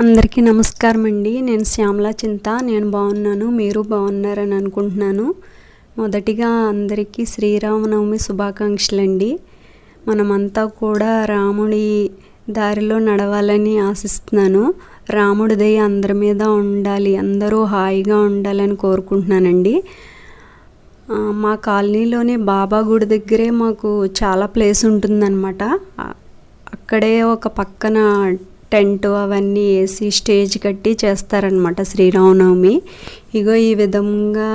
అందరికీ నమస్కారం అండి నేను శ్యామలా చింత. నేను బాగున్నాను. మీరు బాగున్నారని అనుకుంటున్నాను. మొదటిగా అందరికీ శ్రీరామనవమి శుభాకాంక్షలు అండి మనమంతా కూడా రాముడి దారిలో నడవాలని ఆశిస్తున్నాను. రాముడి దయ అందరి మీద ఉండాలి. అందరూ హాయిగా ఉండాలని కోరుకుంటున్నానండి. మా కాలనీలోనే బాబా గుడి దగ్గరే మాకు చాలా ప్లేస్ ఉంటుందన్నమాట. అక్కడే ఒక పక్కన టెంట్ అవన్నీ వేసి స్టేజ్ కట్టి చేస్తారనమాట శ్రీరామనవమి. ఇగో ఈ విధంగా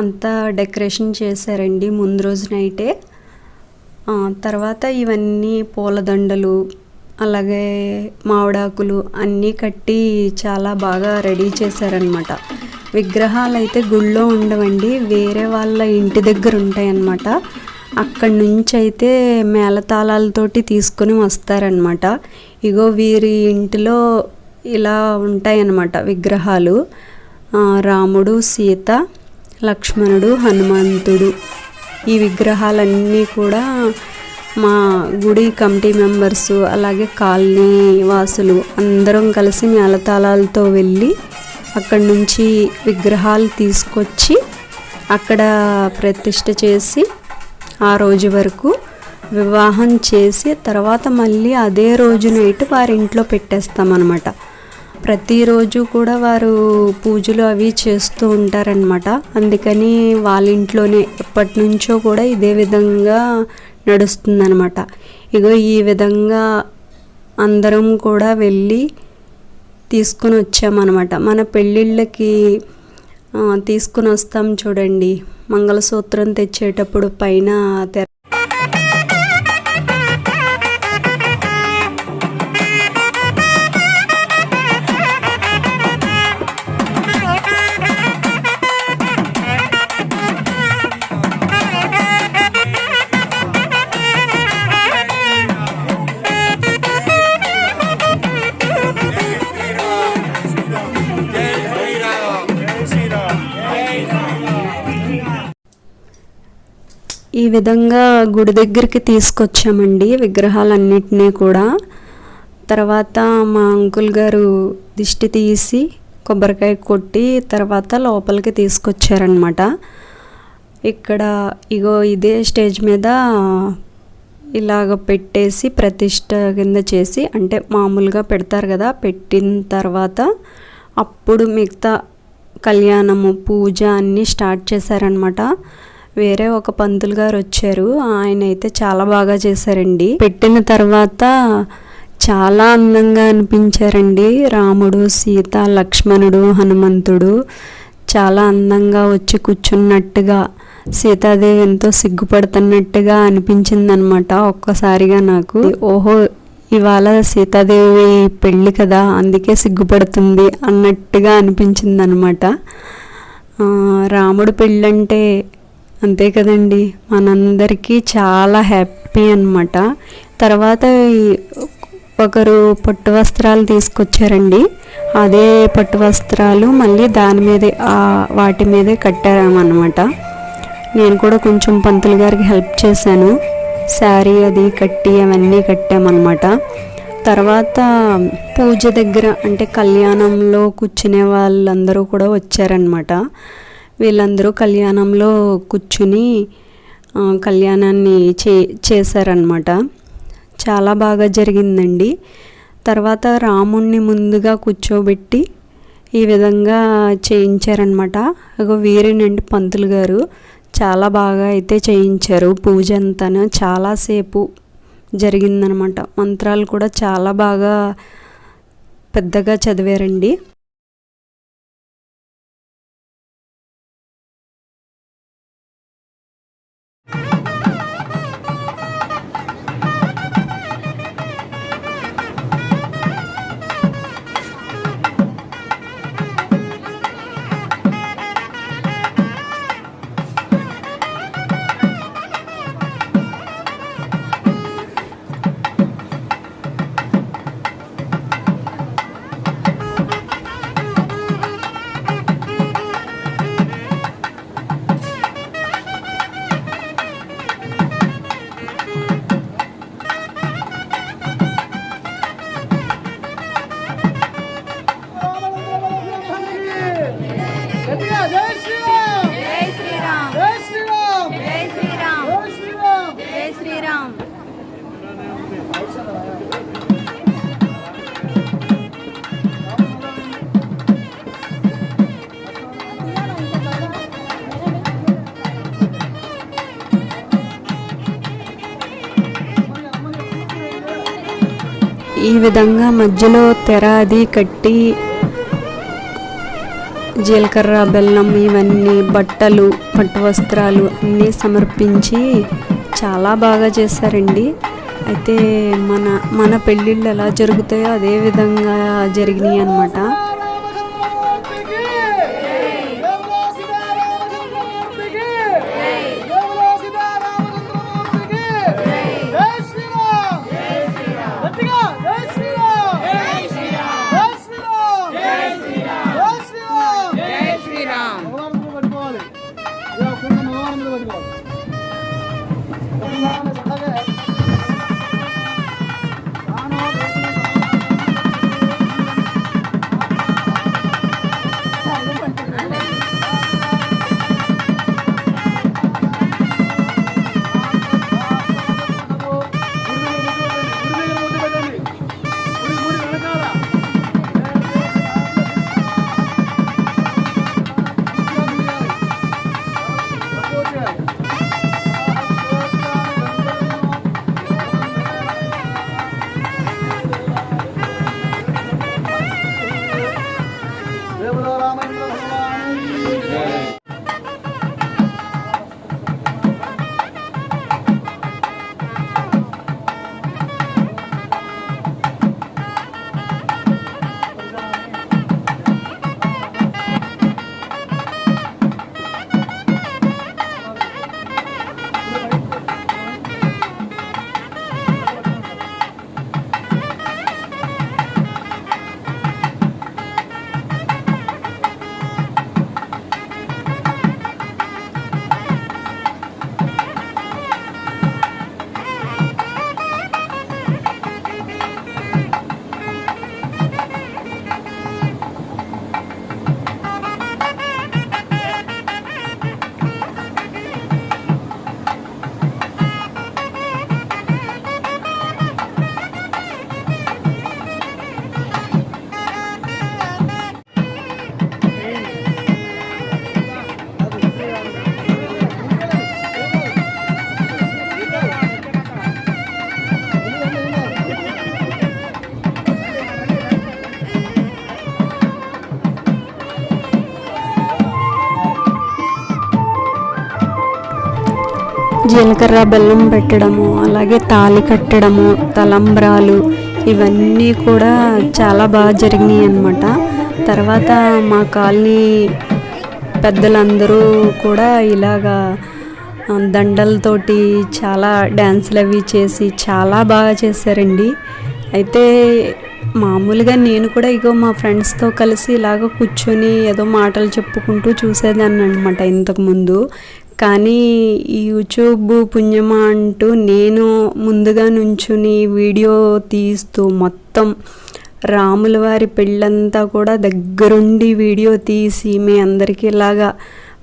అంతా డెకరేషన్ చేశారండి ముందు రోజు నైటే. తర్వాత ఇవన్నీ పూలదండలు అలాగే మామిడాకులు అన్నీ కట్టి చాలా బాగా రెడీ చేశారనమాట విగ్రహాలు అయితే గుళ్ళో ఉండవండి వేరే వాళ్ళ ఇంటి దగ్గర ఉంటాయన్నమాట. అక్కడి నుంచి అయితే మేళతాళాలతోటి తీసుకొని వస్తారనమాట ఇగో వీరి ఇంటిలో ఇలా ఉంటాయన్నమాట విగ్రహాలు. రాముడు సీత లక్ష్మణుడు హనుమంతుడు. ఈ విగ్రహాలన్నీ కూడా మా గుడి కమిటీ మెంబర్స్ అలాగే కాలనీ వాసులు అందరం కలిసి మేళతాళాలతో వెళ్ళి అక్కడి నుంచి విగ్రహాలు తీసుకొచ్చి అక్కడ ప్రతిష్ట చేసి ఆ రోజు వరకు వివాహం చేసి తర్వాత మళ్ళీ అదే రోజు నైట్ వారి ఇంట్లో పెట్టేస్తామన్నమాట. ప్రతిరోజు కూడా వారు పూజలు అవి చేస్తూ ఉంటారనమాట అందుకని వాళ్ళ ఇంట్లోనే ఎప్పటి నుంచో కూడా ఇదే విధంగా నడుస్తుందన్నమాట. ఇగో ఈ విధంగా అందరం కూడా వెళ్ళి తీసుకొని వచ్చామన్నమాట. మన పెళ్ళిళ్ళకి తీసుకుని వస్తాం చూడండి. మంగళసూత్రం తెచ్చేటప్పుడు పైన తెర విధంగా గుడి దగ్గరికి తీసుకొచ్చామండి విగ్రహాలన్నిటినీ కూడా. తర్వాత మా అంకుల్ గారు దిష్టి తీసి కొబ్బరికాయ కొట్టి తర్వాత లోపలికి తీసుకొచ్చారనమాట ఇక్కడ ఇగో ఇదే స్టేజ్ మీద ఇలాగ పెట్టేసి ప్రతిష్ట కింద చేసి అంటే మామూలుగా పెడతారు కదా పెట్టిన తర్వాత అప్పుడు మిగతా కళ్యాణము పూజ అన్నీ స్టార్ట్ చేశారనమాట వేరే ఒక పంతులు గారు వచ్చారు. ఆయన అయితే చాలా బాగా చేశారండి. పెట్టిన తర్వాత చాలా అందంగా అనిపించారండి. రాముడు సీత లక్ష్మణుడు హనుమంతుడు చాలా అందంగా వచ్చి కూర్చున్నట్టుగా సీతాదేవి ఎంతో సిగ్గుపడుతున్నట్టుగా అనిపించిందనమాట ఒక్కసారిగా నాకు. ఓహో ఇవాళ సీతాదేవి పెళ్ళి కదా అందుకే సిగ్గుపడుతుంది అన్నట్టుగా అనిపించిందనమాట. రాముడు పెళ్ళంటే అంతే కదండి. మనందరికీ చాలా హ్యాపీ అన్నమాట. తర్వాత ఒకరు పట్టు వస్త్రాలు తీసుకొచ్చారండి. అదే పట్టు వస్త్రాలు మళ్ళీ దాని మీదే వాటి మీదే కట్టారనమాట నేను కూడా కొంచెం పంతులు గారికి హెల్ప్ చేశాను. శారీ అది కట్టి అవన్నీ కట్టామన్నమాట. తర్వాత పూజ దగ్గర అంటే కళ్యాణంలో కూర్చునే వాళ్ళందరూ కూడా వచ్చారనమాట వీళ్ళందరూ కళ్యాణంలో కూర్చుని కళ్యాణాన్ని చే చేశారనమాట చాలా బాగా జరిగిందండి. తర్వాత రాముణ్ణి ముందుగా కూర్చోబెట్టి ఈ విధంగా చేయించారనమాట ఇగో వీరేనండి పంతులు గారు చాలా బాగా అయితే చేయించారు. పూజ అంతాను చాలాసేపు జరిగిందనమాట మంత్రాలు కూడా చాలా బాగా పెద్దగా చదివారండి. ఈ విధంగా మధ్యలో తెర అది కట్టి జీలకర్ర బెల్లం ఇవన్నీ బట్టలు పట్టు వస్త్రాలు అన్నీ సమర్పించి చాలా బాగా చేశారండి. అయితే మన మన పెళ్ళిళ్ళు ఎలా జరుగుతాయో అదే విధంగా జరిగినాయి అనమాట జీలకర్ర బెల్లం పెట్టడము అలాగే తాళి కట్టడము తలంబ్రాలు ఇవన్నీ కూడా చాలా బాగా జరిగినాయి అనమాట తర్వాత మా కాలనీ పెద్దలందరూ కూడా ఇలాగా దండలతోటి చాలా డ్యాన్సులు అవి చేసి చాలా బాగా చేశారండి. అయితే మామూలుగా నేను కూడా ఇగో మా ఫ్రెండ్స్తో కలిసి ఇలాగ కూర్చొని ఏదో మాటలు చెప్పుకుంటూ చూసేదాన్ని అనమాట ఇంతకుముందు కానీ ఈ యూట్యూబ్ పుణ్యమా అంటూ నేను ముందుగా నుంచుని వీడియో తీస్తూ మొత్తం రాముల వారి పెళ్ళంతా కూడా దగ్గరుండి వీడియో తీసి మీ అందరికీ ఇలాగా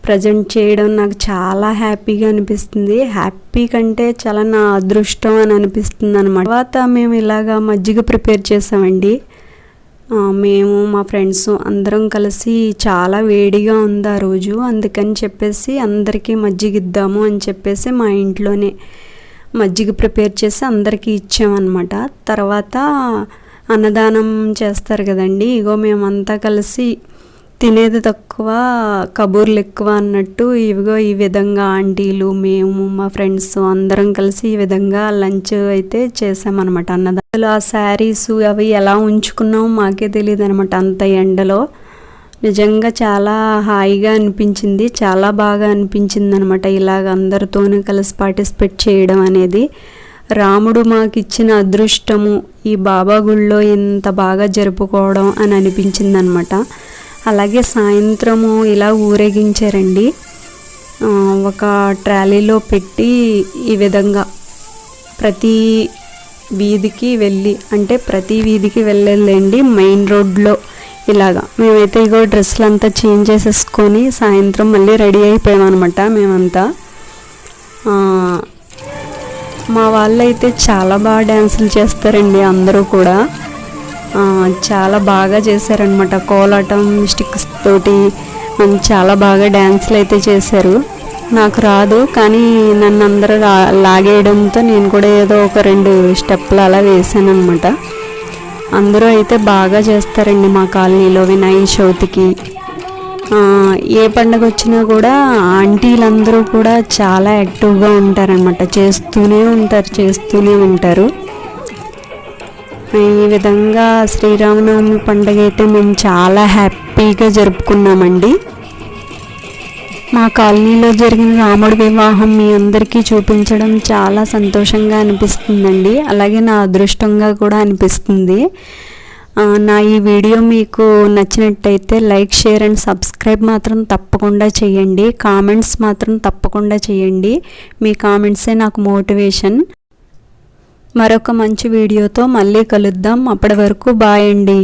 ప్రజెంట్ చేయడం నాకు చాలా హ్యాపీగా అనిపిస్తుంది. హ్యాపీ కంటే చాలా నా అదృష్టం అని అనిపిస్తుంది అనమాట తర్వాత మేము ఇలాగా మజ్జిగ ప్రిపేర్ చేసామండి. మేము మా ఫ్రెండ్స్ అందరం కలిసి చాలా వేడిగా ఉంది ఆ రోజు. అందుకని చెప్పేసి అందరికీ మజ్జిగ ఇద్దాము అని చెప్పేసి మా ఇంట్లోనే మజ్జిగ ప్రిపేర్ చేసి అందరికీ ఇచ్చామన్నమాట. తర్వాత అన్నదానం చేస్తారు కదండి. ఇగో మేమంతా కలిసి తినేది తక్కువ కబూర్లు ఎక్కువ అన్నట్టు ఇవిగో ఈ విధంగా ఆంటీలు మేము మా ఫ్రెండ్స్ అందరం కలిసి ఈ విధంగా లంచ్ అయితే చేసామన్నమాట అసలు ఆ శారీస్ అవి ఎలా ఉంచుకున్నామో మాకే తెలియదు అనమాట అంత ఎండలో. నిజంగా చాలా హాయిగా అనిపించింది చాలా బాగా అనిపించింది అనమాట ఇలాగ అందరితోనూ కలిసి పార్టిసిపేట్ చేయడం అనేది. రాముడు మాకు ఇచ్చిన అదృష్టము ఈ బాబా గుళ్ళో ఇంత బాగా జరుపుకోవడం అని అనిపించింది అనమాట అలాగే సాయంత్రము ఇలా ఊరేగించారండి. ఒక ట్రాలీలో పెట్టి ఈ విధంగా ప్రతి వీధికి వెళ్ళి అంటే ప్రతి వీధికి వెళ్ళలేండి మెయిన్ రోడ్లో. ఇలాగా. మేమైతే ఇగో డ్రెస్సులు అంతా చేంజ్ చేసేసుకొని సాయంత్రం మళ్ళీ రెడీ అయిపోయామన్నమాట మేమంతా. మా వాళ్ళైతే చాలా బాగా డ్యాన్సులు చేస్తారండి అందరూ కూడా. చాలా బాగా చేశారనమాట కోలాటం స్టిక్స్ తోటి. చాలా బాగా డ్యాన్సులు అయితే చేశారు. నాకు రాదు కానీ నన్ను అందరూ లా- లాగేయడంతో నేను కూడా ఏదో ఒక రెండు స్టెప్లు అలా వేసాను అనమాట అందరూ అయితే బాగా చేస్తారండి మా కాలనీలో వినాయక చవితికి. ఏ పండగ వచ్చినా కూడా ఆంటీలందరూ కూడా చాలా యాక్టివ్గా ఉంటారనమాట చేస్తూనే ఉంటారు చేస్తూనే ఉంటారు. ఈ విధంగా శ్రీరామనవమి పండుగ అయితే మేము చాలా హ్యాపీగా జరుపుకున్నామండి. మా కాలనీలో జరిగిన రాముడి వివాహం మీ అందరికీ చూపించడం చాలా సంతోషంగా అనిపిస్తుందండి. అలాగే నా అదృష్టంగా కూడా అనిపిస్తుంది. నా ఈ వీడియో మీకు నచ్చినట్టయితే లైక్ షేర్ అండ్ సబ్స్క్రైబ్ మాత్రం తప్పకుండా చేయండి. కామెంట్స్ మాత్రం తప్పకుండా చేయండి. మీ కామెంట్సే నాకు మోటివేషన్. మరొక మంచి వీడియోతో మళ్ళీ కలుద్దాం. అప్పటి వరకు బాయ్ అండి.